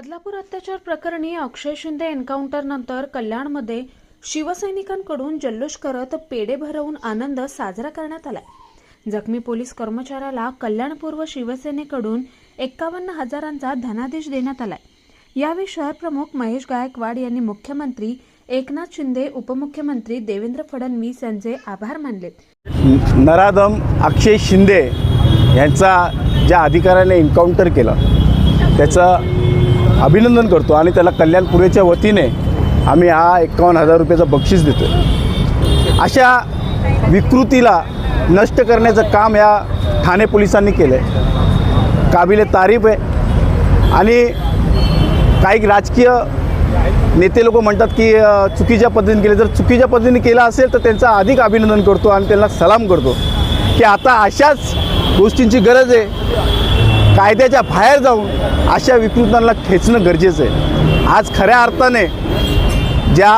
बदलापूर अत्याचार प्रकरणी अक्षय शिंदे एन्काउंटरनंतर कल्याणमध्ये शिवसैनिकांकडून जल्लोष करत पेढे भरवून आनंद साजरा करण्यात आलाय. जखमी पोलीस कर्मचाऱ्याला कल्याणपूर्व शिवसेनेकडून एक्कावन्न हजारांचा धनादेश देण्यात आलाय. यावेळी शहर प्रमुख महेश गायकवाड यांनी मुख्यमंत्री एकनाथ शिंदे उपमुख्यमंत्री देवेंद्र फडणवीस यांचे आभार मानले. नराधम अक्षय शिंदे यांचा ज्या अधिकाऱ्याने एन्काउंटर केलं त्याचं अभिनंदन करतो आणि त्याला कल्याणपुरेच्या वतीने आम्ही हा एकावन्न हजार रुपयाचं बक्षीस देतो अशा विकृतीला नष्ट करण्याचं काम या ठाणे पोलिसांनी केलं आहे काबिले तारीफ आहे. आणि काही राजकीय नेते लोक म्हणतात की चुकीच्या पद्धतीने केले. जर चुकीच्या पद्धतीने केलं असेल तर त्यांचं अधिक अभिनंदन करतो आणि त्यांना सलाम करतो. की आता अशाच गोष्टींची गरज आहे. कायद्याच्या बाहेर जाऊन अशा विकृतांना खेचणं गरजेचं आहे. आज खऱ्या अर्थाने ज्या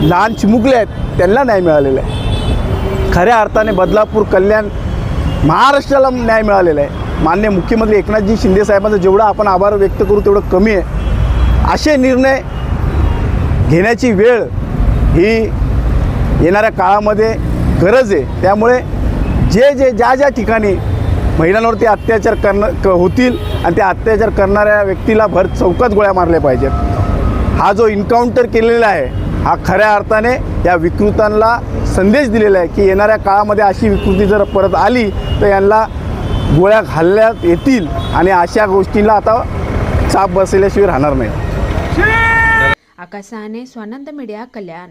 लहान चिमुकले आहेत त्यांना न्याय मिळालेला आहे. खऱ्या अर्थाने बदलापूर कल्याण महाराष्ट्राला न्याय मिळालेला आहे. मान्य मुख्यमंत्री एकनाथजी शिंदे साहेबांचा जेवढा आपण आभार व्यक्त करू तेवढं कमी आहे. असे निर्णय घेण्याची वेळ ही येणाऱ्या काळामध्ये गरज आहे. त्यामुळे जे जे ज्या ज्या ठिकाणी महिलांवरती अत्याचार करणं क होतील आणि त्या अत्याचार करणाऱ्या व्यक्तीला भर चौकात गोळ्या मारल्या पाहिजेत. हा जो इन्काउंटर केलेला आहे हा खऱ्या अर्थाने या विकृतांना संदेश दिलेला आहे की येणाऱ्या काळामध्ये अशी विकृती जर परत आली तर यांना गोळ्या घालण्यात येतील आणि अशा गोष्टींना आता चाप बसल्याशिवाय राहणार नाही. आकाश सहाने स्वानंद मीडिया कल्याण.